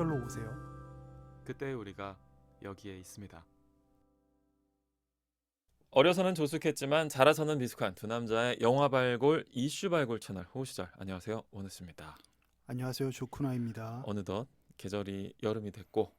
시절로 오세요. 그때 우리가 여기에 있습니다. 어려서는 조숙했지만 자라서는 미숙한 두 남자의 영화 발굴 이슈 발굴 채널 호시절 안녕하세요 원우스입니다. 안녕하세요. 조쿠나입니다. 어느덧 계절이 여름이 됐고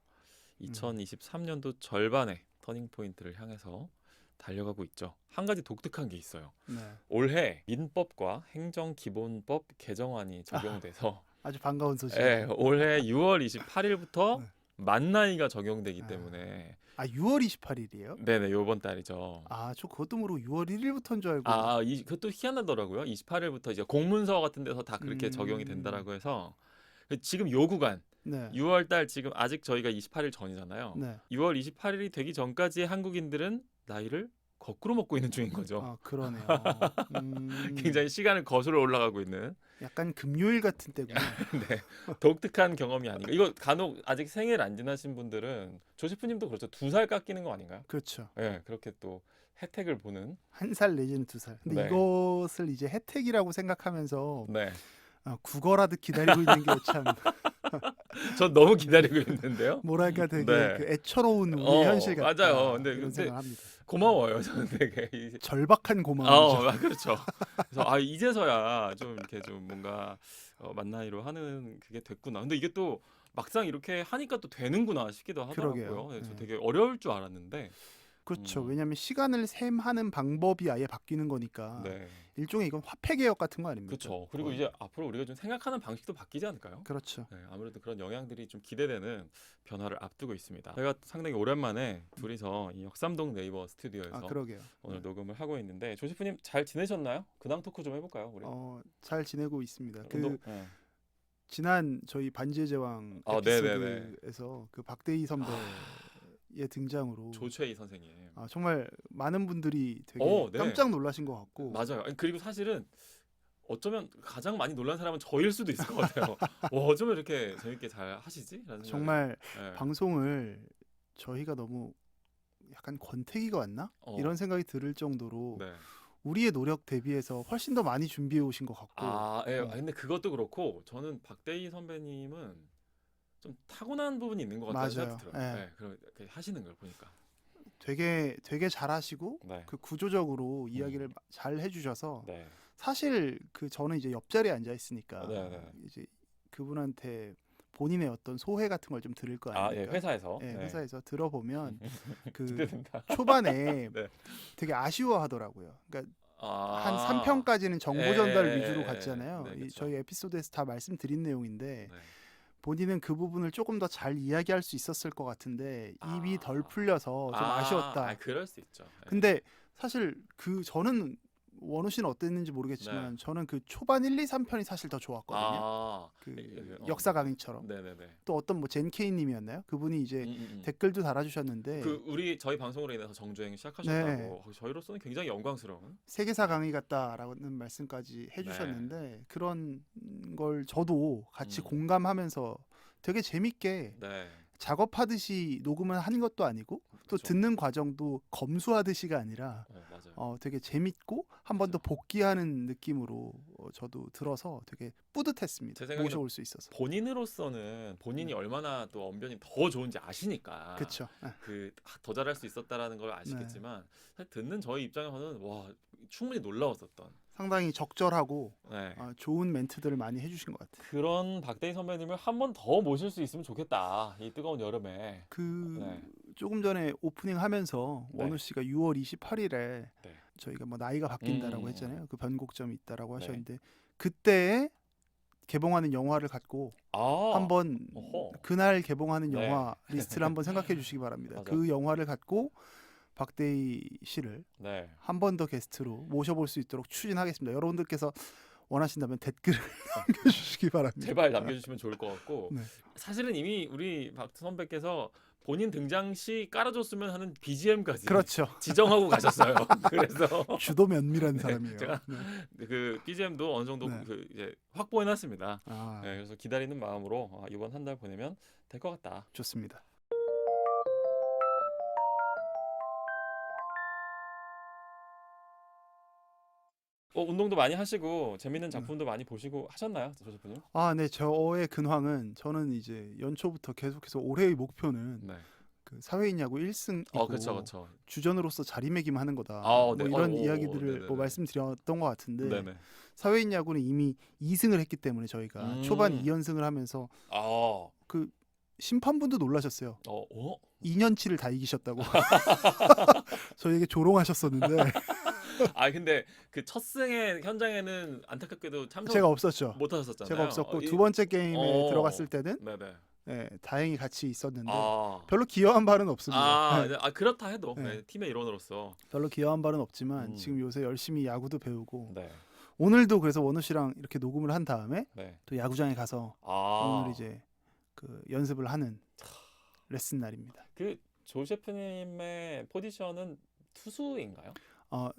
2023년도 절반의 터닝 포인트를 향해서 달려가고 있죠. 한 가지 독특한 게 있어요. 네. 올해 민법과 행정기본법 개정안이 적용돼서 아주 반가운 소식. 예, 올해 6월 28일부터 네. 만 나이가 적용되기 아. 때문에 아 6월 28일이에요? 네네 요번 달이죠. 아 저 그것도 모르고 6월 1일부터인 줄 알고. 아, 이, 그것도 희한하더라고요. 28일부터 이제 공문서 같은 데서 다 그렇게 음. 적용이 된다라고 해서 지금 요 구간 네. 6월 달 지금 아직 저희가 28일 전이잖아요. 네. 6월 28일이 되기 전까지의 한국인들은 나이를 거꾸로 먹고 있는 중인 거죠. 아 그러네요. 음, 굉장히 시간을 거슬러 올라가고 있는 약간 금요일 같은 때구나. 네, 독특한 경험이 아닌가. 이거 간혹 아직 생일 안 지나신 분들은 조세프님도 그렇죠. 두 살 깎이는 거 아닌가요? 그렇죠. 네, 그렇게 또 혜택을 보는. 한 살 내지는 두 살. 근데 네. 이것을 이제 혜택이라고 생각하면서 네, 아, 국어라듯 기다리고 있는 게 참 전 너무 기다리고 있는데요. 뭐랄까 되게 네. 그 애처로운 우리 어, 현실 같다. 맞아요. 근데- 이런 근데 생각합니다. 고마워요. 저는 되게. 이- 절박한 고마움이죠. 어, 아, 그렇죠. 그래서 아 이제서야 좀 이렇게 좀 뭔가 어, 만나이로 하는 그게 됐구나. 근데 이게 또 막상 이렇게 하니까 또 되는구나 싶기도 하더라고요. 그러게요. 네, 저 네. 되게 어려울 줄 알았는데. 그렇죠. 음. 왜냐하면 시간을 셈하는 방법이 아예 바뀌는 거니까 네, 일종의 이건 화폐 개혁 같은 거 아닙니까? 그렇죠. 그리고 거의. 이제 앞으로 우리가 좀 생각하는 방식도 바뀌지 않을까요? 그렇죠. 네, 아무래도 그런 영향들이 좀 기대되는 변화를 앞두고 있습니다. 저희가 상당히 오랜만에 둘이서 이 역삼동 네이버 스튜디오에서 아. 오늘 녹음을 하고 있는데 조시프님 잘 지내셨나요? 근황 토크 좀 해볼까요? 우리. 어, 잘 지내고 있습니다. 그 운동- 네. 지난 저희 반지의 제왕 아, 네네네. 에피소드에서 그 박대희 선배 의 등장으로 조최희 선생님. 아, 정말 많은 분들이 되게 어, 네. 깜짝 놀라신 것 같고 맞아요. 아니, 그리고 사실은 어쩌면 가장 많이 놀란 사람은 저일 수도 있을 것 같아요. 와, 어쩌면 이렇게 재밌게 잘 하시지? 라는 생각이- 정말 네. 방송을 저희가 너무 약간 권태기가 왔나 어. 이런 생각이 들을 정도로 네. 우리의 노력 대비해서 훨씬 더 많이 준비해 오신 것 같고 아, 예. 음. 아, 근데 그것도 그렇고 저는 박대희 선배님은 좀 타고난 부분이 있는 것 같다는 맞아요. 생각이 들어요. 예. 네, 이렇게 하시는 걸 보니까. 되게 되게 잘하시고 네. 그 구조적으로 이야기를 음. 잘 해주셔서 네. 사실 그 저는 이제 옆자리에 앉아 있으니까 네, 네. 이제 그분한테 본인의 어떤 소회 같은 걸 좀 들을 거 아, 아닙니까? 예, 회사에서. 예, 네. 회사에서 들어보면 그 기대된다. 초반에 네. 되게 아쉬워하더라고요. 그러니까 아. 한 3편까지는 정보 예, 전달 예, 위주로 예, 갔잖아요. 네, 이 그쵸. 저희 에피소드에서 다 말씀드린 내용인데 네. 본인은 그 부분을 조금 더 잘 이야기할 수 있었을 것 같은데 입이 아. 덜 풀려서 좀 아, 쉬웠다 아, 그럴 수 있죠. 예. 근데 사실 그 저는 원우 씨는 어땠는지 모르겠지만 저는 그 초반 1, 2, 3편이 사실 더 좋았거든요. 네. 아. 그 어. 역사 강의처럼 네네네. 또 어떤 뭐 젠케이 님이었나요? 그분이 이제 음, 음, 음. 댓글도 달아주셨는데 그 우리 저희 방송으로 인해서 정주행 시작하셨다고 어, 저희로서는 굉장히 영광스러운 세계사 강의 같다라는 말씀까지 해주셨는데 그런 걸 저도 같이 음. 공감하면서 되게 재밌게 네 작업하듯이 녹음을 한 것도 아니고 또 그쵸. 듣는 과정도 검수하듯이가 아니라 어, 맞아요 어, 되게 재밌고 한 번 더. 복귀하는 느낌으로 어, 저도 들어서 되게 뿌듯했습니다. 모셔올 수 있어서. 본인으로서는 본인이 네. 얼마나 또 언변이 더 좋은지 아시니까 그렇죠. 그더 잘할 수 있었다라는 걸 아시겠지만 사실 듣는 저희 입장에서는 와 충분히 놀라웠었던 상당히 적절하고 네. 어, 좋은 멘트들을 많이 해주신 것 같아요. 그런 박대희 선배님을 한 번 더 모실 수 있으면 좋겠다 이 뜨거운 여름에 그 네. 조금 전에 오프닝 하면서 네. 원우 씨가 6월 28일에 네. 저희가 뭐 나이가 바뀐다라고 음. 했잖아요. 그 변곡점이 있다라고 네. 하셨는데 그때 개봉하는 영화를 갖고 아 한번 어허. 그날 개봉하는 네. 영화 리스트를 한번 생각해 주시기 바랍니다. 맞아. 그 영화를 갖고 박대희 씨를 네 한 번 더 게스트로 모셔볼 수 있도록 추진하겠습니다. 여러분들께서 원하신다면 댓글을 남겨주시기 바랍니다. 제발 남겨주시면 좋을 것 같고 네. 사실은 이미 우리 박 선배께서 본인 등장 시 깔아줬으면 하는 BGM까지 그렇죠. 지정하고 가셨어요. 그래서 주도 면밀한 네, 사람이에요. 제가- 네. 그 BGM도 어느 정도 네. 그 이제 확보해놨습니다. 아, 네, 그래서 기다리는 마음으로 아, 이번 한 달 보내면 될 것 같다. 좋습니다. 어, 운동도 많이 하시고 재밌는 작품도 많이 보시고 하셨나요, 조 셰프님? 아, 네. 저의 근황은 저는 이제 연초부터 계속해서 올해의 목표는 네. 그 사회인 야구 1승이고 어, 그렇죠, 그렇죠. 주전으로서 자리매김 하는 거다. 아, 뭐 네. 이런 어, 오, 이야기들을 네네네. 뭐 말씀드렸던 것 같은데 네, 네. 사회인 야구는 이미 2승을 했기 때문에 저희가 음. 초반 2연승을 하면서 아, 그 심판분도 놀라셨어요. 어, 어? 2년치를 다 이기셨다고 저에게 조롱하셨었는데 아, 근데 그 첫 승의 현장에는 안타깝게도 참석 제가 없었죠. 못 하셨잖아요. 제가 없었고 어, 이- 두 번째 게임에 어. 들어갔을 때는 네, 네. 예, 다행히 같이 있었는데 아. 별로 기여한 바는 없습니다. 아, 네, 네. 아, 그렇다 해도 네. 네, 팀의 일원으로서 별로 기여한 바는 없지만 음. 지금 요새 열심히 야구도 배우고 네. 오늘도 그래서 원우 씨랑 이렇게 녹음을 한 다음에 네. 또 야구장에 가서 아. 오늘 이제 그 연습을 하는 레슨 날입니다. 그 조 셰프님의 포지션은 투수인가요? 어,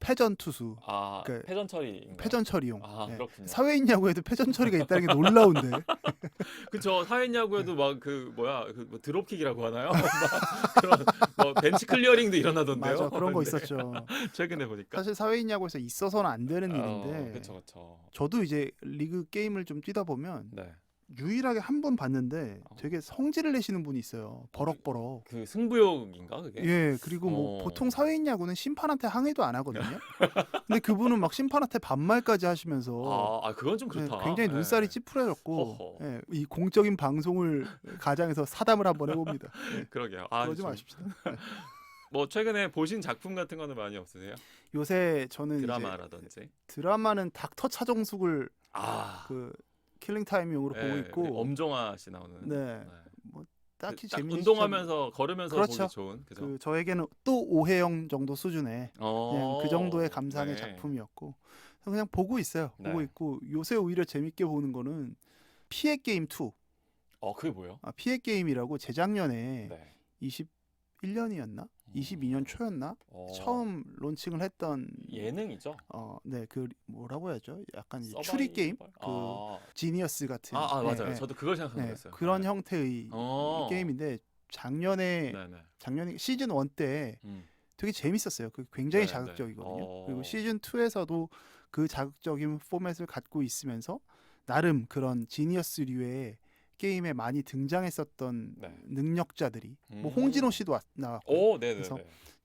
패전 투수, 아, 그 패전 처리인가요? 패전 처리용. 아, 예. 그렇군요. 사회인 야구에도 패전 처리가 있다는 게 놀라운데. 그쵸 사회인 야구에도 막 그 뭐야 그뭐 드롭킥이라고 하나요? 막 그런 뭐 벤치 클리어링도 일어나던데요. 맞아 그런 거 네. 있었죠. 최근에 보니까. 사실 사회인 야구에서 있어서는 안 되는 일인데. 그렇죠, 그렇죠. 저도 이제 리그 게임을 좀 뛰다 보면 네. 유일하게 한 번 봤는데 어. 되게 성질을 내시는 분이 있어요. 버럭버럭. 그 승부욕인가 그게? 예, 그리고 뭐 어. 보통 사회인 야구는 심판한테 항의도 안 하거든요. 근데 그분은 막 심판한테 반말까지 하시면서 아, 아 그건 좀 네, 그렇다. 굉장히 네. 눈살이 찌푸려졌고 허허. 예, 이 공적인 방송을 가장해서 사담을 한번 해봅니다. 예, 그러게요. 아, 그러지 좀- 마십시오. 뭐 최근에 보신 작품 같은 거는 많이 없으세요? 요새 저는 이제 드라마라든지. 드라마는 닥터 차정숙을 아. 그 킬링 타임용으로 예, 보고 우리 있고 엄정화 씨 나오는. 네. 뭐 딱히 그딱 재밌는 운동하면서 걸으면서 그렇죠. 보기 좋은 그죠? 그 저에게는 또 오해영 정도 수준의 어. 그냥 그 정도의 감상의 네. 작품이었고 그냥 보고 있어요. 보고 네. 있고 요새 오히려 재밌게 보는 거는 피해 게임 2. 어 그게 뭐요? 아, 피해 게임이라고 재작년에 네. 21년이었나? 22년 초였나? 어, 처음 론칭을 했던 예능이죠. 어, 네, 그 뭐라고 해야죠? 약간 이제 추리 서바이벌? 게임, 그 아, 지니어스 같은. 아, 아, 네, 맞아요. 네. 저도 그걸 생각한 네, 거였어요. 그런 네. 형태의 어. 게임인데 작년에 네네. 작년 시즌 1 때 음. 되게 재밌었어요. 그 굉장히 네, 자극적이거든요. 네. 어. 그리고 시즌 2에서도 그 자극적인 포맷을 갖고 있으면서 나름 그런 지니어스류의 게임에 많이 등장했었던 네. 능력자들이 뭐 음. 홍진호 씨도 왔- 나왔고 오, 네네네. 그래서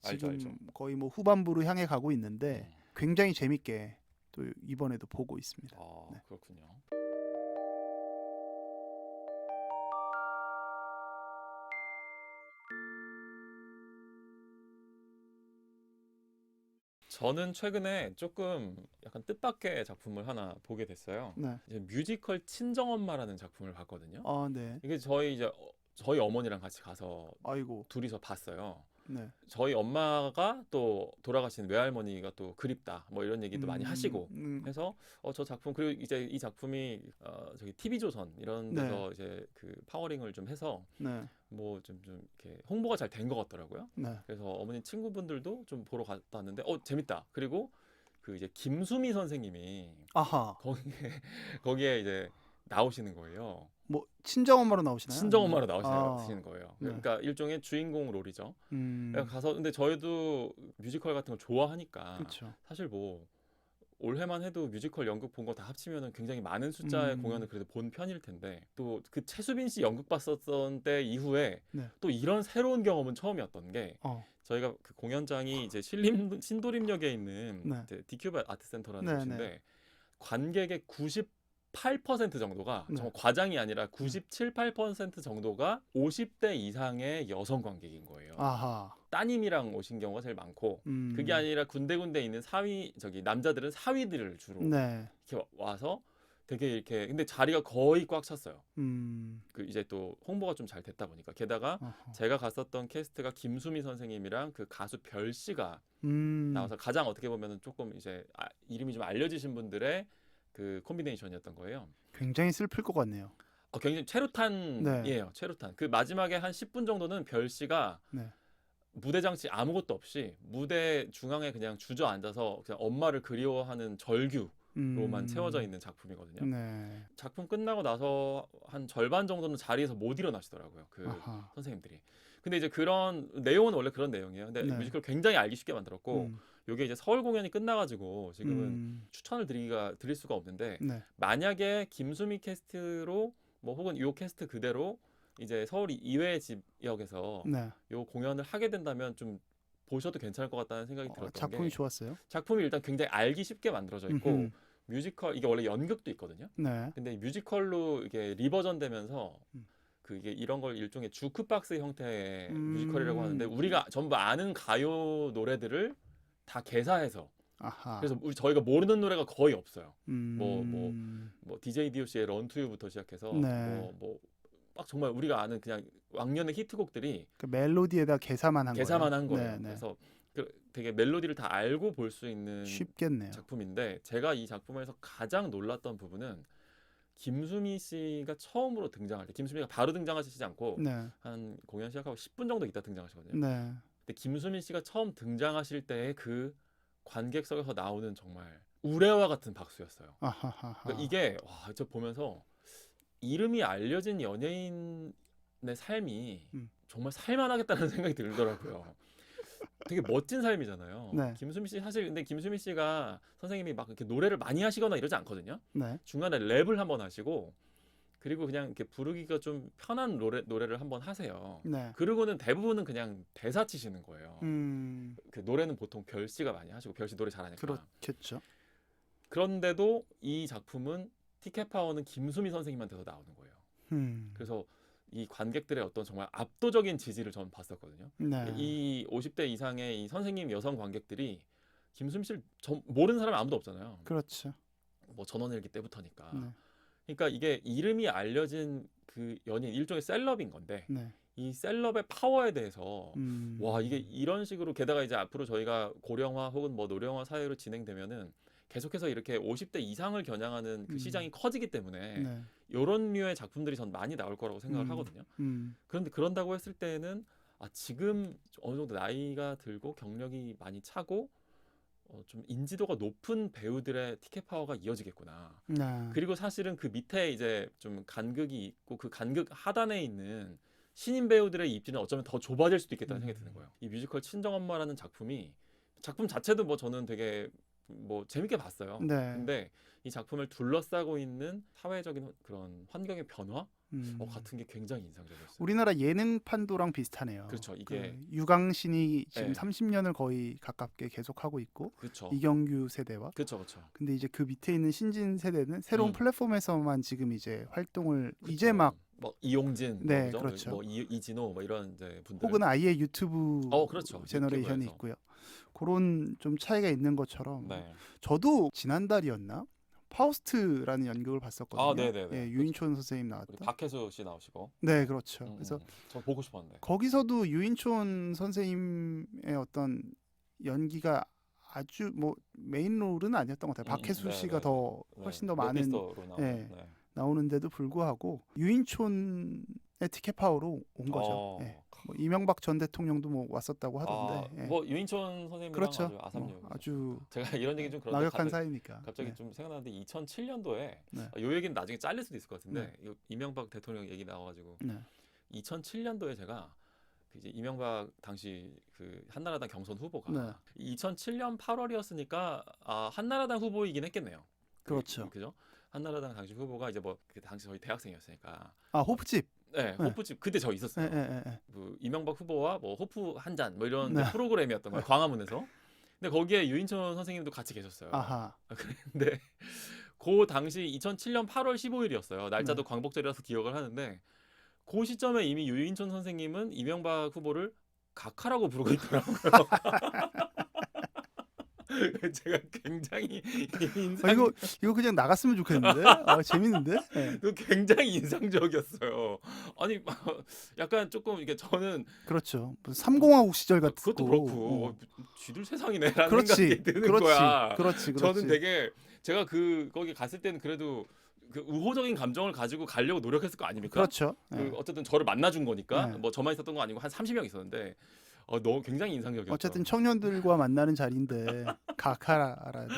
알죠, 지금 알죠. 거의 뭐 후반부로 향해 가고 있는데 음. 굉장히 재밌게 또 이번에도 보고 있습니다. 아, 네. 그렇군요. 저는 최근에 조금 약간 뜻밖의 작품을 하나 보게 됐어요. 네. 이제 뮤지컬 친정엄마라는 작품을 봤거든요. 아, 네. 이게 저희 이제 어- 저희 어머니랑 같이 가서 아이고. 둘이서 봤어요. 네. 저희 엄마가 또 돌아가신 외할머니가 또 그립다 뭐 이런 얘기도 많이 음, 하시고 음, 해서 어 저 작품 그리고 이제 이 작품이 어 저기 TV 조선 이런 네. 데서 이제 그 파워링을 좀 해서 네. 뭐좀좀 이렇게 홍보가 잘 된 것 같더라고요. 네. 그래서 어머니 친구분들도 좀 보러 갔다 왔는데 어 재밌다. 그리고 그 이제 김수미 선생님이 아하. 거기에 거기에 이제 나오시는 거예요. 뭐 친정 엄마로 나오시나요? 친정 엄마로 아니면- 나오시는 아, 거예요. 네. 그러니까 일종의 주인공 롤이죠. 음. 가서 근데 저희도 뮤지컬 같은 걸 좋아하니까 그렇죠. 사실 뭐 올해만 해도 뮤지컬 연극 본 거 다 합치면은 굉장히 많은 숫자의 음. 공연을 그래도 본 편일 텐데 또 그 최수빈 씨 연극 봤었던 때 이후에 네. 또 이런 새로운 경험은 처음이었던 게 어. 저희가 그 공연장이 이제 신림 신도림역에 있는 네. 이제 디큐브 아트센터라는 네, 곳인데 관객의 98% 정도가 네. 정말 과장이 아니라 97, 8% 정도가 50대 이상의 여성 관객인 거예요. 아하. 따님이랑 오신 경우가 제일 많고 음. 그게 아니라 군데군데 있는 사위 저기 남자들은 사위들을 주로 네. 이렇게 와서 되게 이렇게 근데 자리가 거의 꽉 찼어요. 음. 그 이제 또 홍보가 좀 잘 됐다 보니까 게다가 어허. 제가 갔었던 캐스트가 김수미 선생님이랑 그 가수 별 씨가 음. 나와서 가장 어떻게 보면은 조금 이제 아, 이름이 좀 알려지신 분들의 그 콤비네이션이었던 거예요. 굉장히 슬플 것 같네요. 어, 굉장히 최루탄이에요. 최루탄. 그 마지막에 한 10분 정도는 별 씨가 네. 무대 장치 아무것도 없이 무대 중앙에 그냥 주저앉아서 그냥 엄마를 그리워하는 절규 로만 음. 채워져 있는 작품이거든요. 네. 작품 끝나고 나서 한 절반 정도는 자리에서 못 일어나시더라고요. 그 아하. 선생님들이. 근데 이제 그런 내용은 원래 그런 내용이에요. 근데 네. 뮤지컬 굉장히 알기 쉽게 만들었고 음, 요게 이제 서울 공연이 끝나가지고 지금은 음, 추천을 드리기가 드릴 수가 없는데 네. 만약에 김수미 캐스트로 뭐 혹은 요 캐스트 그대로 이제 서울 이외의 지역에서 네. 요 공연을 하게 된다면 좀 보셔도 괜찮을 것 같다는 생각이 어, 들었던 작품이 게 좋았어요. 작품이 일단 굉장히 알기 쉽게 만들어져 있고 음흠. 뮤지컬 이게 원래 연극도 있거든요. 네. 근데 뮤지컬로 이게 리버전 되면서 음. 그 이게 이런 걸 일종의 주크박스 형태의 음. 뮤지컬이라고 하는데 우리가 전부 아는 가요 노래들을 다 개사해서 아하. 그래서 우리 저희가 모르는 노래가 거의 없어요. 음, 뭐, 뭐, 뭐 DJ DOC의 런투유부터 시작해서 네. 뭐 뭐 막 정말 우리가 아는 그냥 왕년의 히트곡들이 그 멜로디에다 개사만 한 개사만 거예요. 한 거예요. 네, 네. 그래서 그 되게 멜로디를 다 알고 볼 수 있는 쉽겠네요. 작품인데 제가 이 작품에서 가장 놀랐던 부분은 김수미 씨가 처음으로 등장할 때 김수미가 바로 등장하시지 않고 네. 한 공연 시작하고 10분 정도 있다 등장하시거든요. 네. 근데 김수미 씨가 처음 등장하실 때의 그 관객석에서 나오는 정말 우레와 같은 박수였어요. 그러니까 이게 와, 저 보면서 이름이 알려진 연예인의 삶이 음. 정말 살만하겠다는 생각이 들더라고요. 되게 멋진 삶이잖아요. 네. 김수미 씨 사실 근데 김수미 씨가 선생님이 막 이렇게 노래를 많이 하시거나 이러지 않거든요. 네. 중간에 랩을 한번 하시고 그리고 그냥 이렇게 부르기가 좀 편한 노래 노래를 한번 하세요. 네. 그러고는 대부분은 그냥 대사 치시는 거예요. 음. 그 노래는 보통 별 씨가 많이 하시고 별 씨 노래 잘하니까. 그렇겠죠. 그런데도 이 작품은 티켓 파워는 김수미 선생님한테서 나오는 거예요. 음. 그래서 이 관객들의 어떤 정말 압도적인 지지를 저는 봤었거든요. 네. 이 50대 이상의 이 선생님 여성 관객들이 김수미 씨를 전- 모르는 사람 아무도 없잖아요. 그렇죠. 뭐 전원일기 때부터니까. 네. 그러니까 이게 이름이 알려진 그 연인 일종의 셀럽인 건데 네. 이 셀럽의 파워에 대해서 음. 와 이게 이런 식으로 게다가 이제 앞으로 저희가 고령화 혹은 뭐 노령화 사회로 진행되면은 계속해서 이렇게 50대 이상을 겨냥하는 그 음. 시장이 커지기 때문에 네. 이런 류의 작품들이 전 많이 나올 거라고 생각을 음. 하거든요. 음. 그런데 그런다고 했을 때는 아 지금 어느 정도 나이가 들고 경력이 많이 차고 어, 좀 인지도가 높은 배우들의 티켓 파워가 이어지겠구나. 네. 그리고 사실은 그 밑에 이제 좀 간극이 있고 그 간극 하단에 있는 신인 배우들의 입지는 어쩌면 더 좁아질 수도 있겠다는 생각이 드는 음. 거예요. 이 뮤지컬 친정 엄마라는 작품이 작품 자체도 뭐 저는 되게 뭐 재밌게 봤어요. 네. 근데 이 작품을 둘러싸고 있는 사회적인 그런 환경의 변화 음. 어, 같은 게 굉장히 인상적이었어요. 우리나라 예능 판도랑 비슷하네요. 그렇죠. 이게 그 유광신이 지금 네. 30년을 거의 가깝게 계속하고 있고 그렇죠. 이경규 세대와 그렇죠, 그렇죠. 근데 이제 그 밑에 있는 신진 세대는 새로운 음. 플랫폼에서만 지금 이제 활동을 이제 막뭐 이용진, 네, 뭐, 그렇죠. 뭐 이, 이진호 뭐 이런 이제 분들 혹은 아예 유튜브 어, 그렇죠. 제너레이션이 유튜브에서. 있고요. 그런 좀 차이가 있는 것처럼 네. 저도 지난달이었나 파우스트라는 연극을 봤었거든요. 아, 네네네. 예, 유인촌 선생님 나왔던. 박혜수 씨 나오시고. 네, 그렇죠. 음, 그래서 음, 음. 저 보고 싶었는데. 거기서도 유인촌 선생님의 어떤 연기가 아주 뭐 메인 롤은 아니었던 것 같아요. 음, 박혜수 네, 씨가 네, 더 훨씬 더 많은 메피스토로 나오는, 네. 네. 나오는데도 불구하고 유인촌의 티켓 파워로 온 거죠. 어, 예. 뭐 이명박 전 대통령도 뭐 왔었다고 하던데. 아, 예. 뭐 유인촌 선생님이랑 그렇죠. 아주 아삼류. 뭐 아주 제가 이런 얘기 좀 그런데 막역한 갑자기, 사이니까. 갑자기 네. 좀 생각나는데 2007년도에 네. 요 얘기는 나중에 잘릴 수도 있을 것 같은데 네. 이 이명박 대통령 얘기 나와가지고 네. 2007년도에 제가 그 이제 이명박 당시 그 한나라당 경선 후보가 네. 2007년 8월이었으니까 아, 한나라당 후보이긴 했겠네요. 그렇죠. 그, 죠 한나라당 당시 후보가 이제 뭐 그 당시 저희 대학생이었으니까 아 호프집. 네, 네. 호프집 그때 저 예, 있었어요. 예. 그 이명박 후보와 뭐 호프 한 잔 뭐 이런 네. 프로그램이었던 거예요. 광화문에서. 근데 거기에 유인천 선생님도 같이 계셨어요. 아하. 근데 그 당시 2007년 8월 15일이었어요. 날짜도 네. 광복절이라서 기억을 하는데 그 시점에 이미 유인천 선생님은 이명박 후보를 각하라고 부르고 있더라고요. 제가 굉장히 인상 아, 이거 이거 그냥 나갔으면 좋겠는데. 아, 재밌는데. 예. 그 굉장히 인상적이었어요. 아니 약간 조금 이게 저는 그렇죠. 무슨 삼공화국 시절 같고. 그것도 그렇고 어. 어, 쥐들 세상이네라는 그렇지. 생각이 드는 그렇지. 거야. 그렇지. 그렇지. 저는 되게 제가 그 거기 갔을 때는 그래도 그 우호적인 감정을 가지고 가려고 노력했을 거 아닙니까? 그렇죠. 그 예. 어쨌든 저를 만나준 거니까 네. 뭐 저만 있었던 거 아니고 한 30명 있었는데 어, 너무 굉장히 인상적이었죠. 어쨌든 청년들과 만나는 자리인데 가카라라는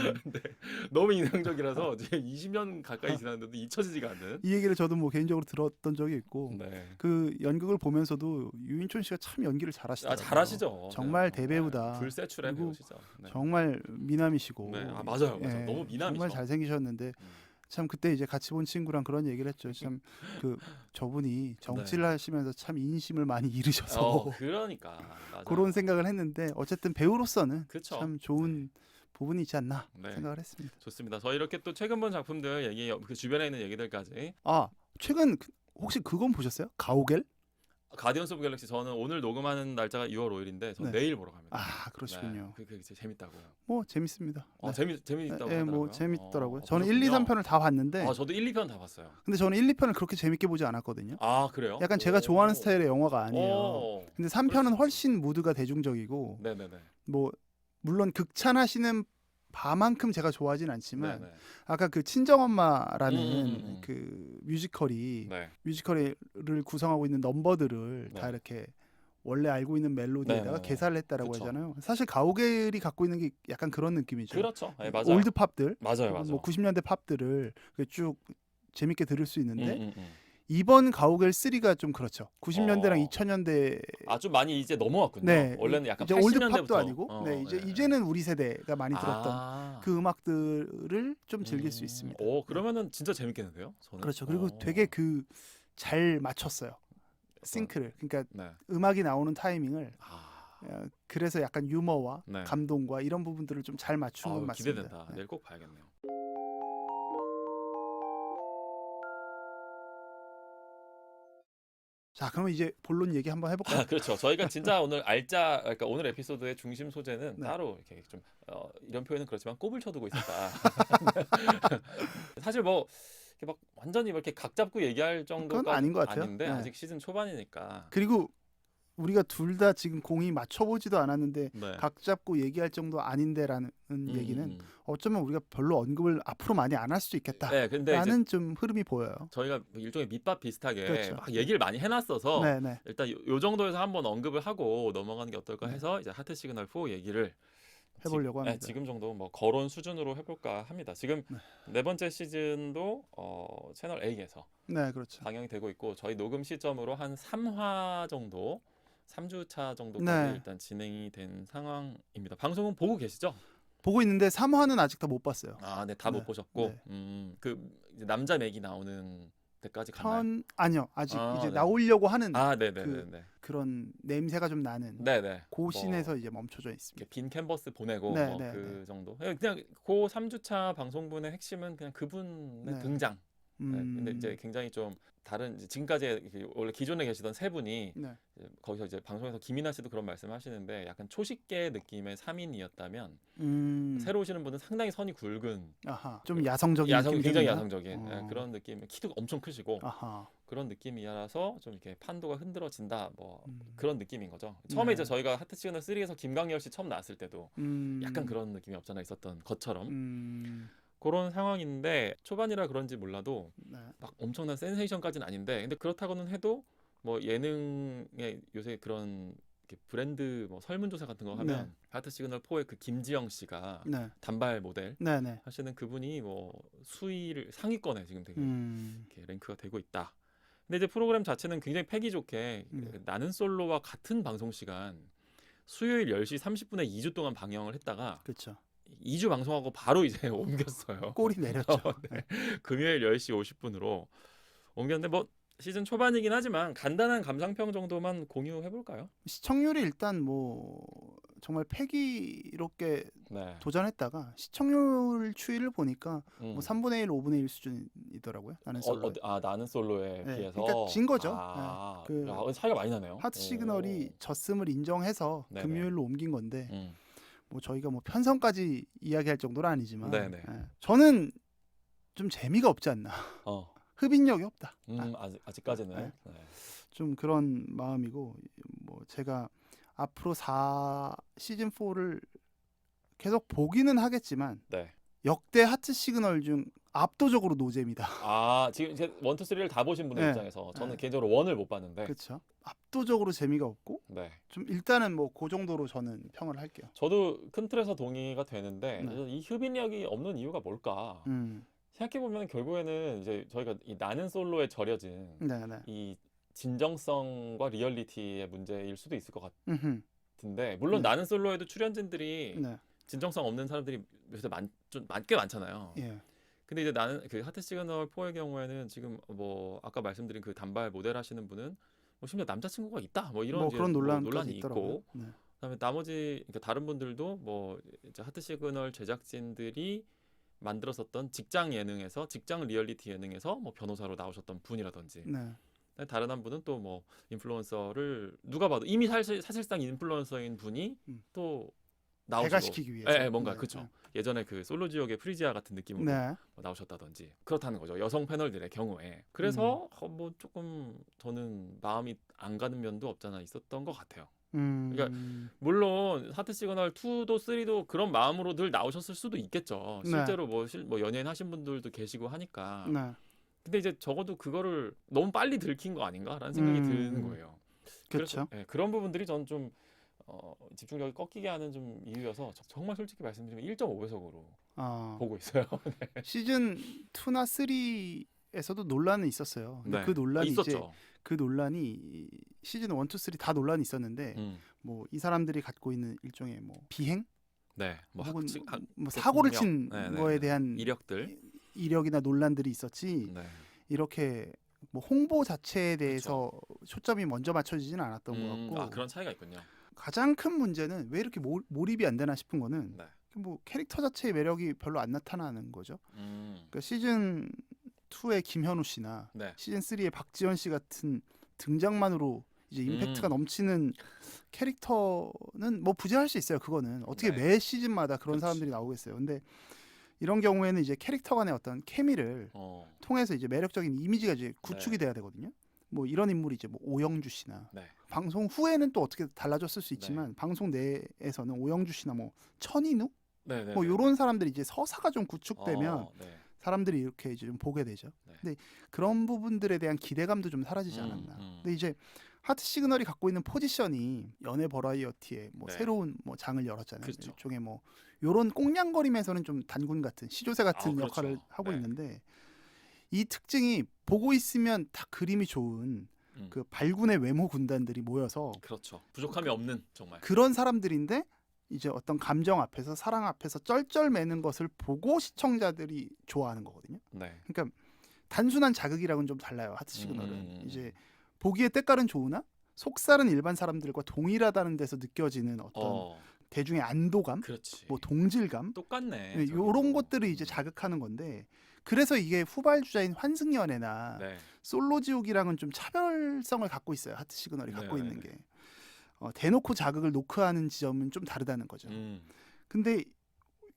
너무 인상적이라서 지금 20년 가까이 지났는데도 잊혀지지가 않는. 이 얘기를 저도 뭐 개인적으로 들었던 적이 있고 네. 그 연극을 보면서도 유인촌 씨가 참 연기를 잘하시더라고요. 아 잘하시죠. 정말 네. 대배우다. 네. 불세출의 그리고 배우시죠. 네. 정말 미남이시고 네, 아, 맞아요, 맞아요. 너무 미남이죠. 정말 잘생기셨는데 음. 참 그때 이제 같이 본 친구랑 그런 얘기를 했죠. 참 그 저분이 정치를 네. 하시면서 참 인심을 많이 잃으셔서 어, 그러니까 맞아요. 그런 생각을 했는데 어쨌든 배우로서는 그쵸. 참 좋은 부분이 있지 않나 네. 생각을 했습니다. 좋습니다. 저희 이렇게 또 최근 본 작품들 얘기 그 주변에 있는 얘기들까지 아 최근 그- 혹시 그건 보셨어요? 가오갤? 가디언스 오브 갤럭시 저는 오늘 녹음하는 날짜가 2월 5일인데 저 네. 내일 보러 갑니다. 아 그러시군요. 네, 그게 진짜 재밌다고요. 뭐 재밌습니다. 어, 네. 재미 재미있다고 예, 하더라고요. 뭐 재밌더라고요. 어, 저는 1, 2, 보셨군요. 3편을 다 봤는데 아, 저도 1, 2편 다 봤어요. 근데 저는 1, 2편을 그렇게 재밌게 보지 않았거든요. 아, 그래요? 약간 제가 오. 좋아하는 스타일의 영화가 아니에요. 오. 근데 그럴 수 3편은 있지. 훨씬 무드가 대중적이고 네, 네, 네. 뭐 물론 극찬하시는 바만큼 제가 좋아하진 않지만 네, 네. 아까 그 친정엄마라는 음, 음, 음. 그 뮤지컬이 네. 뮤지컬을 구성하고 있는 넘버들을 네. 다 이렇게 원래 알고 있는 멜로디에다가 네, 네, 네. 개사를 했다라고 그쵸. 하잖아요. 사실 가오갤이 갖고 있는 게 약간 그런 느낌이죠. 그렇죠. 네, 맞아요. 올드 팝들, 맞아요, 맞아요. 뭐 90년대 팝들을 쭉 재밌게 들을 수 있는데 음, 음, 음. 이번 가오갤 3가 좀 그렇죠. 90년대랑 어. 2000년대 아, 좀 많이 이제 넘어왔군요. 네, 원래는 약간 이제 80년대부터 올드 팝도 아니고 네, 이제 네. 이제는 우리 세대가 많이 들었던 아. 그 음악들을 좀 즐길 수 음. 있습니다. 오, 그러면 진짜 재밌겠는데요? 저는. 그렇죠. 그리고 어. 되게 그 잘 맞췄어요. 싱크를. 그러니까 네. 음악이 나오는 타이밍을 아. 어, 그래서 약간 유머와 네. 감동과 이런 부분들을 좀 잘 맞춘 건 아우, 맞습니다. 기대된다. 네. 내일 꼭 봐야겠네요. 자, 그러면 이제 본론 얘기 한번 해볼까요? 아, 그렇죠. 저희가 진짜 오늘 알짜 그러니까 오늘 에피소드의 중심 소재는 네. 따로 이렇게 좀 어, 이런 표현은 그렇지만 꼽을 쳐두고 있었다. 사실 뭐 이렇게 막 완전히 이렇게 각 잡고 얘기할 정도가 아닌 것 같아요. 아닌데 네. 아직 시즌 초반이니까. 그리고 우리가 둘 다 지금 공이 맞춰보지도 않았는데 네. 각 잡고 얘기할 정도 아닌데라는 음, 얘기는 음. 어쩌면 우리가 별로 언급을 앞으로 많이 안 할 수도 있겠다라는 네, 근데 좀 흐름이 보여요. 저희가 일종의 밑밥 비슷하게 그렇죠. 막 얘기를 많이 해놨어서 네, 네. 일단 요, 요 정도에서 한번 언급을 하고 넘어가는 게 어떨까 네. 해서 이제 하트 시그널 4 얘기를 해보려고 지, 네, 합니다. 지금 정도 뭐 거론 수준으로 해볼까 합니다. 지금 네. 네 번째 시즌도 어, 채널 A에서 네, 그렇죠. 방영이 되고 있고 저희 녹음 시점으로 한 3화 정도 3주차 정도까지 네. 일단 진행이 된 상황입니다. 방송은 보고 계시죠? 보고 있는데 3화는 아직 다 못 봤어요. 아, 네, 다 못 네, 보셨고, 네. 음, 그 이제 남자 맥이 나오는 데까지 갔나요? 편 아니요 아직 아, 이제 네. 나오려고 하는 아, 네, 네, 그- 네, 네, 그런 냄새가 좀 나는 네, 네. 그뭐 이제 멈춰져 있습니다. 빈 캔버스 보내고 네, 뭐 네, 그 정도. 예, 그냥 그 3주차 방송분의 핵심은 그냥 그분의 네. 등장. 네, 근데 음, 이제 굉장히 좀 다른 지금까지 원래 기존에 계시던 세 분이 네. 거기서 이제 방송에서 김이나 씨도 그런 말씀 하시는데 약간 초식계 느낌의 3인이었다면 음, 새로 오시는 분은 상당히 선이 굵은 아하, 좀 야성적인 야성 굉장히? 야성적인 어. 예, 그런 느낌 키도 엄청 크시고 아하, 그런 느낌이라서 좀 이렇게 판도가 흔들어진다 뭐 음. 그런 느낌인 거죠. 처음에 네. 이제 저희가 하트 시그널 3에서 김광열 씨 처음 나왔을 때도 음, 약간 그런 느낌이 없잖아 있었던 것처럼 음, 그런 상황인데 초반이라 그런지 몰라도 네. 막 엄청난 센세이션까지는 아닌데 근데 그렇다고는 해도 뭐 예능에 요새 그런 이렇게 브랜드 뭐 설문조사 같은 거 하면 네. 하트 시그널 4의 그 김지영 씨가 네, 단발 모델 네, 네. 하시는 그분이 뭐 수위를 상위권에 지금 되게 음, 이렇게 랭크가 되고 있다. 근데 이제 프로그램 자체는 굉장히 패기 좋게 네. 그 나는 솔로와 같은 방송 시간 수요일 10시 30분에 2주 동안 방영을 했다가 그렇죠. 2주 방송하고 바로 이제 옮겼어요. 꼬리 내렸죠. 네. 금요일 10시 50분으로 옮겼는데 뭐 시즌 초반이긴 하지만 간단한 감상평 정도만 공유해 볼까요? 시청률이 일단 뭐 정말 패기롭게 네. 도전했다가 시청률 추이를 보니까 음. 뭐 3분의 1, 5분의 1 수준이더라고요. 나는 어, 솔로. 어, 아 나는 솔로에 네, 비해서 그러니까 진 거죠. 아, 네, 그 야, 차이가 많이 나네요. 하트 시그널이 졌음을 인정해서 네네. 금요일로 옮긴 건데 오. 음. 뭐 저희가 뭐 편성까지 이야기할 정도는 아니지만 네네. 예. 저는 좀 재미가 없지 않나. 어. 흡인력이 없다. 음, 아직 아직까지는. 네. 네. 좀 그런 마음이고 뭐 제가 앞으로 4 시즌 4를 계속 보기는 하겠지만 네. 역대 하트 시그널 중 압도적으로 노잼이다. 아 지금 이제 원투 쓰리를 다 보신 분들 네. 입장에서 저는 네. 개인적으로 원을 못 봤는데 그렇죠. 압도적으로 재미가 없고 네 좀 일단은 뭐 그 정도로 저는 평을 할게요. 저도 큰 틀에서 동의가 되는데 네. 이 흡인력이 없는 이유가 뭘까 음, 생각해 보면 결국에는 이제 저희가 이 나는 솔로에 절여진 네, 네. 이 진정성과 리얼리티의 문제일 수도 있을 것 음흠, 같은데 물론 네. 나는 솔로에도 출연진들이 네, 진정성 없는 사람들이 요새 많, 좀 많, 꽤 많잖아요. 예, 근데 이제 나는 그 하트 시그널 4의 경우에는 지금 뭐 아까 말씀드린 그 단발 모델 하시는 분은 뭐 심지어 남자친구가 있다 뭐 이런 뭐 그런 뭐 논란까지 논란이. 있고 네. 그다음에 나머지 그러니까 다른 분들도 뭐 이제 하트 시그널 제작진들이 만들었었던 직장 예능에서 직장 리얼리티 예능에서 뭐 변호사로 나오셨던 분이라든지 네. 다른 한 분은 또 뭐 인플루언서를 누가 봐도 이미 사실 사실상 인플루언서인 분이 음. 또 나오시고 배가시키기 위해서. 예, 예, 뭔가 네, 그쵸 예전에 그 솔로 지역의 프리지아 같은 느낌으로 네. 뭐 나오셨다든지 그렇다는 거죠 여성 패널들의 경우에 그래서 어, 뭐 조금 저는 마음이 안 가는 면도 없잖아 있었던 것 같아요 음, 그러니까 물론 하트 시그널 2도 3도 그런 마음으로 늘 나오셨을 수도 있겠죠 네. 실제로 뭐, 실, 뭐 연예인 하신 분들도 계시고 하니까 네. 근데 이제 적어도 그거를 너무 빨리 들킨 거 아닌가라는 생각이 음. 드는 거예요 그렇죠. 예, 그런 부분들이 저는 좀 어, 집중력이 꺾이게 하는 좀 이유여서 저- 정말 솔직히 말씀드리면 1.5배속으로 아, 보고 있어요 시즌 2나 3에서도 논란은 있었어요. 근데 네. 그 논란이 이제 있었죠 그 논란이 이 시즌 1, 2, 3 다 논란이 있었는데 음. 뭐 이 사람들이 갖고 있는 일종의 뭐 비행 네, 뭐 혹은 학칙, 학, 뭐 사고를 능력. 친 네, 네, 거에 네. 대한 이력들. 이력이나 논란들이 있었지 네. 이렇게 뭐 홍보 자체에 대해서 초점이 먼저 맞춰지지는 않았던 것 음, 같고 아 그런 차이가 있군요. 가장 큰 문제는 왜 이렇게 몰, 몰입이 안 되나 싶은 거는 네. 뭐 캐릭터 자체의 매력이 별로 안 나타나는 거죠. 음, 그러니까 시즌 2의 김현우 씨나 네. 시즌 3의 박지원 씨 같은 등장만으로 이제 임팩트가 음. 넘치는 캐릭터는 뭐 부재할 수 있어요. 그거는 어떻게 네. 매 시즌마다 그런 그치. 사람들이 나오겠어요. 근데 이런 경우에는 이제 캐릭터 간의 어떤 케미를 어, 통해서 이제 매력적인 이미지가 이제 구축이 네. 돼야 되거든요. 뭐 이런 인물이 이제 뭐 오영주 씨나 네. 방송 후에는 또 어떻게 달라졌을 수 있지만 방송 내에서는 오영주 씨나 뭐 천인우 네, 네. 뭐 네. 이런 사람들이 이제 서사가 좀 구축되면 어, 네. 사람들이 이렇게 이제 좀 보게 되죠. 네. 근데 그런 부분들에 대한 기대감도 좀 사라지지 음, 않았나. 음. 근데 이제 하트 시그널이 갖고 있는 포지션이 연애 버라이어티의 뭐 네. 새로운 뭐 장을 열었잖아요. 그렇죠. 일종의 뭐 요런 꽁냥거림에서는 좀 단군 같은 시조새 같은 아, 그렇죠. 역할을 하고 네. 있는데 이 특징이 보고 있으면 다 그림이 좋은 음. 그 발군의 외모 군단들이 모여서 그렇죠. 부족함이 없는 정말. 그런 사람들인데 이제 어떤 감정 앞에서 사랑 앞에서 쩔쩔매는 것을 보고 시청자들이 좋아하는 거거든요. 네. 그러니까 단순한 자극이랑은 좀 달라요. 하트 시그널은 음. 이제 보기에 때깔은 좋으나 속살은 일반 사람들과 동일하다는 데서 느껴지는 어떤 어, 대중의 안도감, 그렇지. 뭐 동질감 똑같네. 네. 이런 것들을 이제 음. 자극하는 건데 그래서 이게 후발주자인 환승연애나 네. 솔로지옥이랑은 좀 차별성을 갖고 있어요. 하트 시그널이 갖고 네, 있는 네, 게 어, 대놓고 자극을 노크하는 지점은 좀 다르다는 거죠. 음. 근데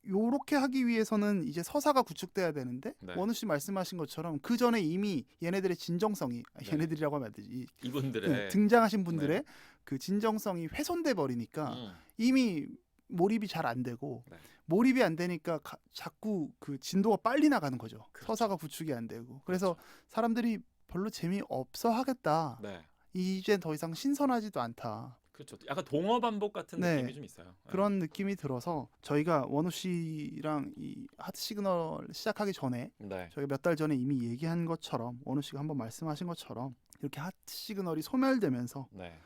요렇게 하기 위해서는 이제 서사가 구축돼야 되는데 네. 원우 씨 말씀하신 것처럼 그 전에 이미 얘네들의 진정성이 아, 네. 얘네들이라고 하면 안 되지 이- 이분들의 네, 등장하신 분들의 그 진정성이 훼손돼 버리니까 음. 이미 몰입이 잘 안 되고 네. 몰입이 안 되니까 가- 자꾸 그 진도가 빨리 나가는 거죠. 그렇죠. 서사가 구축이 안 되고 그래서 사람들이 별로 재미 없어 하겠다. 네. 이제 더 이상 신선하지도 않다. 그렇죠. 약간 동어 반복 같은 네. 느낌이 좀 있어요. 네. 그런 느낌이 들어서 저희가 원우 씨랑 이 하트 시그널 시작하기 전에 네. 저희가 몇 달 전에 이미 얘기한 것처럼 원우 씨가 한번 말씀하신 것처럼 이렇게 하트 시그널이 소멸되면서 네.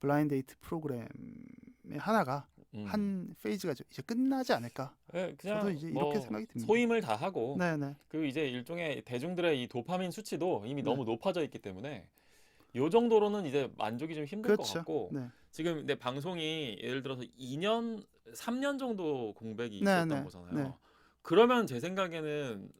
블라인드 데이트 프로그램의 하나가 음. 한 페이지가 저- 이제 끝나지 않을까. 네, 그냥 저도 이제 뭐 이렇게 생각이 듭니다. 소임을 다 하고 네네. 그 이제 일종의 대중들의 이 도파민 수치도 이미 네. 너무 높아져 있기 때문에 요 정도로는 이제 만족이 좀 힘들 것 그렇죠. 같고 네. 지금 근데 방송이 예를 들어서 2년 3년 정도 공백이 네, 있었던 네, 거잖아요. 네. 그러면 제 생각에는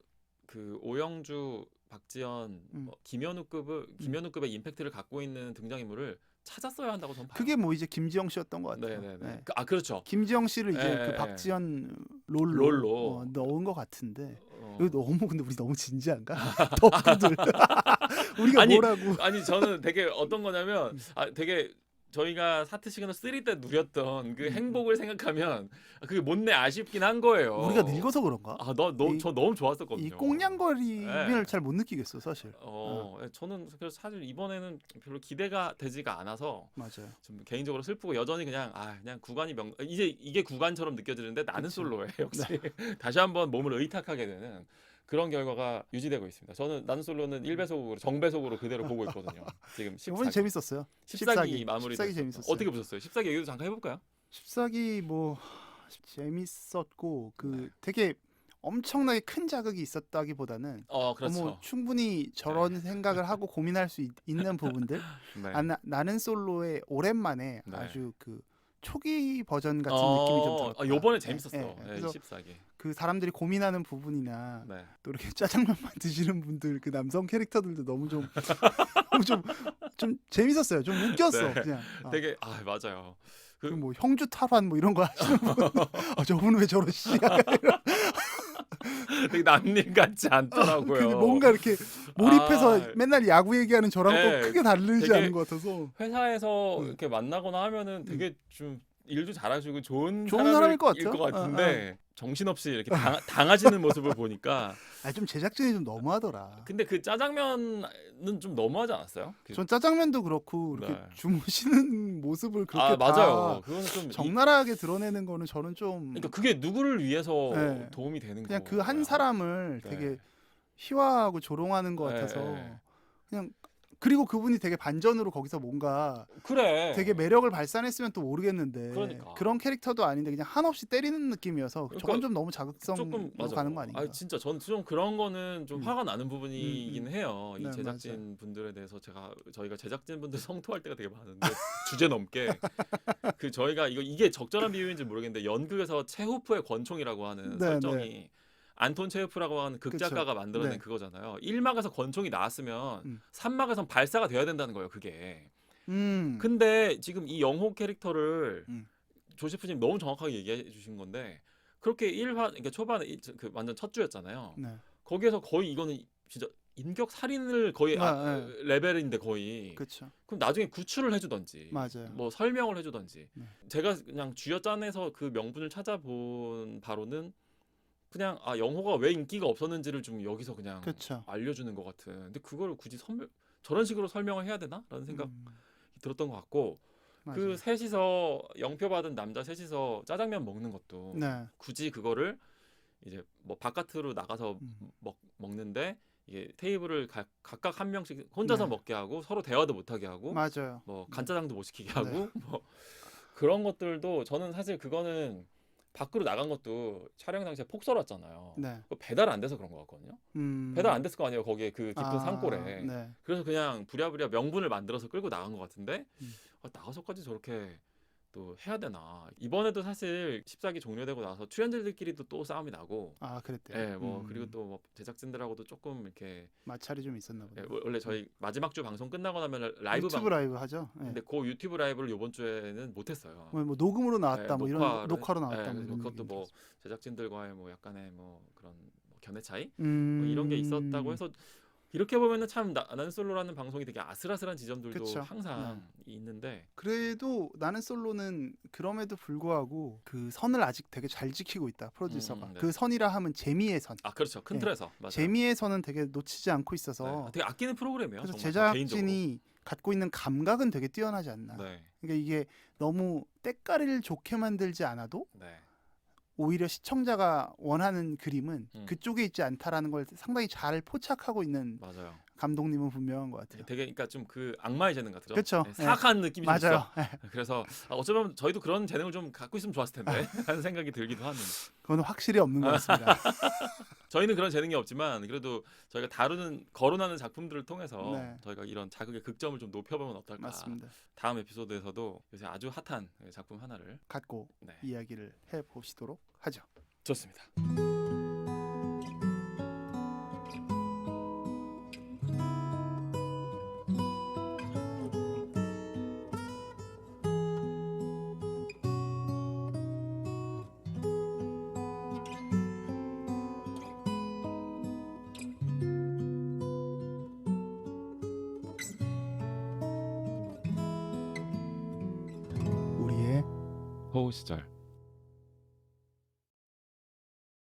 그 오영주, 박지연, 음. 뭐 김현우급을 김현우급의 임팩트를 갖고 있는 등장인물을 찾았어야 한다고 저는 봐요. 그게 뭐 이제 김지영 씨였던 것 같아요. 네네네. 네. 그- 아 그렇죠. 김지영 씨를 이제 예, 그 예, 박지연 롤로, 롤로. 어, 넣은 것 같은데 어. 이거 너무 근데 우리 너무 진지한가? 덕후들 우리가 아니, 뭐라고? 아니 저는 되게 어떤 거냐면 음. 아 되게 저희가 사트 시그널 3때 누렸던 그 음. 행복을 생각하면 그게 못내 아쉽긴 한 거예요. 우리가 늙어서 그런가? 아, 너, 너, 이- 저 너무 좋았었거든요. 이 꽁냥거림을 네. 잘 못 느끼겠어 사실. 어, 예, 저는 그래서 사실 이번에는 별로 기대가 되지가 않아서 맞아요. 좀 개인적으로 슬프고 여전히 그냥 아 그냥 구간이 명 이제 이게 구간처럼 느껴지는데 나는. 솔로예요 역시 다시 한번 몸을 의탁하게 되는 그런 결과가 유지되고 있습니다. 저는 나는 솔로는 1배속으로 정배속으로 그대로 보고 있거든요. 지금 이번에 14기, 재밌었어요. 14기 마무리 14기 재밌었어요. 어떻게 보셨어요? 14기 얘기도 잠깐 해볼까요? 14기 뭐 재밌었고 그 네. 되게 엄청나게 큰 자극이 있었다기보다는 어 그렇죠. 뭐 충분히 저런 생각을 하고 고민할 수 있, 는 부분들. 네. 아, 나, 나는 솔로의 오랜만에 네. 아주 그 초기 버전 같은 어, 느낌이 좀 들었다. 아, 요번에 네, 재밌었어. 네, 네, 그래서 14기. 그 사람들이 고민하는 부분이나 네. 또 이렇게 짜장면만 드시는 분들 그 남성 캐릭터들도 너무 좀 너무 좀, 좀 재밌었어요. 좀 웃겼어 네. 그냥. 어. 되게 아 맞아요. 그- 뭐 형주 탈환 뭐 이런 거 하시는 분, 아, 저분은 왜 저러시? 되게 남일 같지 않더라고요. 그 뭔가 이렇게 몰입해서 아. 맨날 야구 얘기하는 저랑 네, 또 크게 다르지 않은 것 같아서 회사에서 음. 이렇게 만나거나 하면은 되게 좀 일도 잘하시고 좋은, 좋은 사람일 것. 것 같은데 정신없이 이렇게 당, 당하 시는 모습을 보니까 아, 좀 제작진이 좀 너무하더라. 근데 그 짜장면은 좀 너무하지 않았어요? 그- 전 짜장면도 그렇고 이렇게 네. 주무시는 모습을 그렇게 아다 맞아요. 그거는 좀 이- 적나라하게 드러내는 거는 저는 좀 그러니까 그게 누구를 위해서 네. 도움이 되는 그냥 그 거예요. 한 사람을 네. 되게 희화하고 조롱하는 것 네, 같아서 네. 그냥 그리고 그분이 되게 반전으로 거기서 뭔가 그래. 되게 매력을 발산했으면 또 모르겠는데 그러니까. 런 캐릭터도 아닌데 그냥 한없이 때리는 느낌이어서 그러니까 저건 좀 너무 자극성으로 조금 맞아. 가는 거 아닌가? 아 진짜 전 좀 그런 거는 좀 음. 화가 나는 부분이긴 음, 음. 해요. 이 네, 제작진 분들에 대해서 제가 저희가 제작진 분들 성토할 때가 되게 많은데 주제 넘게 그 저희가 이거 이게 적절한 비유인지 모르겠는데 연극에서 체호프의 권총이라고 하는 네, 설정이 안톤 체호프라고 하는 극작가가 만들어낸 네. 그거잖아요. 1막에서 권총이 나왔으면 음. 3막에선 발사가 돼야 된다는 거예요. 그게. 음. 근데 지금 이 영호 캐릭터를 음. 조세프님 너무 정확하게 얘기해 주신 건데 그렇게 1화 그러니까 초반에 일- 그 완전 첫 주였잖아요. 네. 거기에서 거의 이거는 진짜 인격 살인을 거의 아, 아, 네. 레벨인데 거의 그렇죠. 그럼 나중에 구출을 해주던지 맞아요. 뭐 설명을 해주던지 네. 제가 그냥 짠에서 그 명분을 찾아본 바로는 그냥 아 영호가 왜 인기가 없었는지를 좀 여기서 그냥 그렇죠. 알려주는 것 같은 근데 그걸 굳이 설명 저런 식으로 설명을 해야 되나라는 생각 이 음, 들었던 것 같고 그 맞아요. 셋이서 영표 받은 남자 셋이서 짜장면 먹는 것도 네. 굳이 그거를 이제 뭐 바깥으로 나가서 음. 먹 먹는데 이게 테이블을 가, 각각 한 명씩 혼자서 네. 먹게 하고 서로 대화도 못 하게 하고 맞아요. 뭐 간짜장도 못 시키게 하고 네. 뭐 그런 것들도 저는 사실 그거는 밖으로 나간 것도 촬영 당시에 폭설 왔잖아요. 네. 그거 배달 안 돼서 그런 것 같거든요. 음. 배달 안 됐을 거 아니에요. 거기에 그 깊은 아, 산골에. 네. 그래서 그냥 부랴부랴 명분을 만들어서 끌고 나간 것 같은데 음. 아, 나가서까지 저렇게 또 해야 되나 이번에도 사실 14기 종료되고 나서 출연자들끼리도 또 싸움이 나고 아, 그랬대요. 예, 뭐 음, 그리고 또 뭐 제작진들하고도 조금 이렇게 마찰이 좀 있었나 예, 보네. 원래 저희 마지막 주 방송 끝나고 나면 라이브 유튜브 방 라이브 하죠. 네. 근데 그 유튜브 라이브를 이번 주에는 못 했어요. 뭐, 뭐 녹음으로 나왔다 예, 뭐 이런 녹화를- 녹화로 나왔다 예, 뭐 이런 그것도 뭐. 제작진들과의 뭐 약간의 뭐 그런 뭐 견해 차이 음... 뭐 이런 게 있었다고 해서 이렇게 보면은 참 나, 나는 솔로라는 방송이 되게 아슬아슬한 지점들도 그쵸. 항상 있는데 그래도 나는 솔로는 그럼에도 불구하고 그 선을 아직 되게 잘 지키고 있다 프로듀서가 음, 네. 그 선이라 하면 재미의 선 아 그렇죠 큰 예. 틀에서 맞아요. 재미의 선은 되게 놓치지 않고 네, 있어서 되게 아끼는 프로그램이에요. 그래서. 제작진이 갖고 있는 감각은 되게 뛰어나지 않나 네, 그러니까 이게 너무 때깔을 좋게 만들지 않아도 네, 오히려 시청자가 원하는 그림은 음. 그쪽에 있지 않다라는 걸 상당히 잘 포착하고 있는 맞아요. 감독님은 분명한 것 같아요. 되게 그러니까 좀 그 악마의 재능 같죠. 그쵸. 네, 사악한 느낌이 좀 맞아요. 있어. 그래서 아, 어쩌면 저희도 그런 재능을 좀 갖고 있으면 좋았을 텐데 하는 생각이 들기도 하는. 그건 확실히 없는 것 같습니다. 저희는 그런 재능이 없지만 그래도 저희가 다루는 거론하는 작품들을 통해서 네. 저희가 이런 자극의 극점을 좀 높여보면 어떨까. 맞습니다. 다음 에피소드에서도 요새 아주 핫한 작품 하나를 갖고 네, 이야기를 해 보시도록 하죠. 좋습니다.